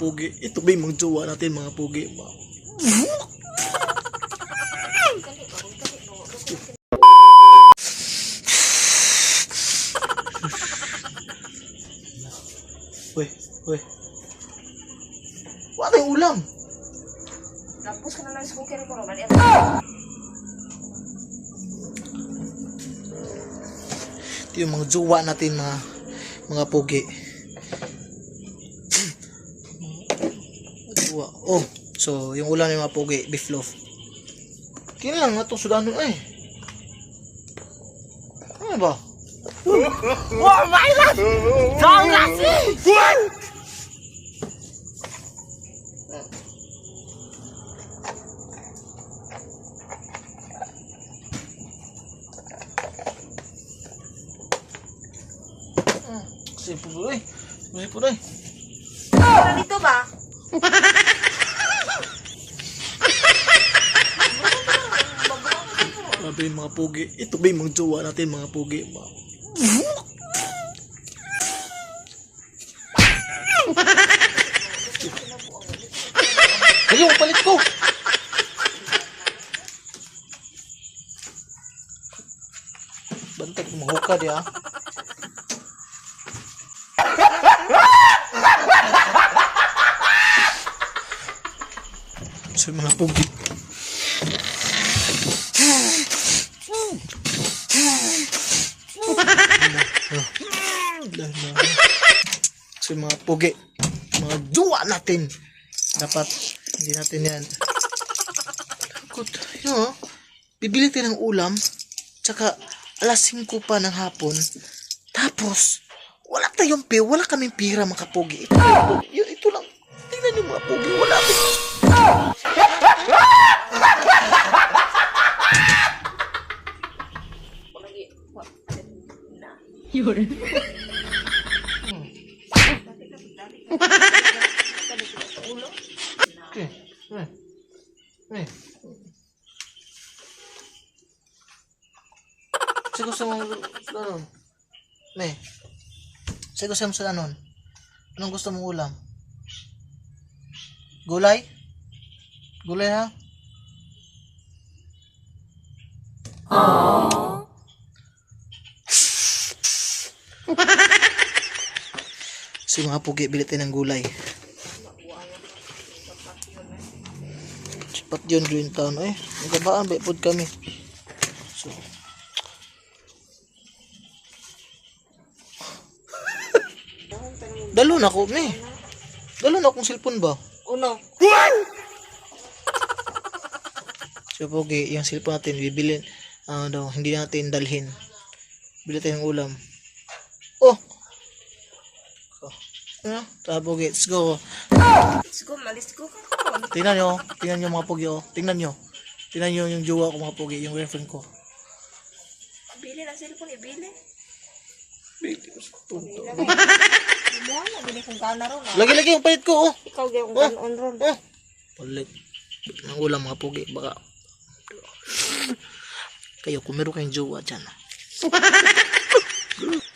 pugi. Ito ba yung mga jowa natin mga pugi? Uy, uy. Wala yung ulam. Tapos ka na lang sa cooker ko, Roman. Ito yung mga jowa natin mga mga pugi. Jowa. Oh, so yung ulam ng mga pugi, beef loaf. Kaya lang nga itong sudanon ay. Ano ba? Oh my God! Saan nasi? Kasi po eh. Kasi po eh. Ano dito ba? Yung mga pugi. Ito ba yung mga jowa natin mga pugi? Ayaw, palit ko! Bantag mga hukad ya. So mga pugi. So mga pugi, mga jowa natin. Dapat hindi natin yan. Good. Yun, oh. bibili tayo ng ulam, tsaka alas 5 pa ng hapon, tapos wala tayong pera, wala kaming pira mga pugi. Ito, yun, ito lang. Tingnan niyo mga pugi, wala kaming Eh. Eh. Sige gusto mo danon. Ne. Sige gusto mo sa danon. Anong gusto mong ulam? Gulay? Gulay ha? So mga pugi, bili tayo ng gulay. Sipat yun green town. Eh, magabaan ba ipod kami. So. Dalo na ko, me. Dalo na akong cellphone ba? Uno. So, pogi, yung cellphone natin, bibilin. Ano daw, hindi natin dalhin. Bili tayong ulam. Oh! Oh. Ano? Pogi, let's go. Let's go, malis ko ko. Tingnan nyo, tingnan nyo mga pogi, oh. Tingnan nyo. Tingnan nyo yung jowa ko mga pogi, yung girlfriend ko. Bili ng cellphone, ibili. Tunto. Mo na, bili kong kana ron. ah. Lagi-lagi yung palit ko, oh. Ikaw gayong Oh. kanon ron. Oh. Palit. Ng ulam mga pogi, baka. Kayo, kung meron kayong jowa dyan. ah.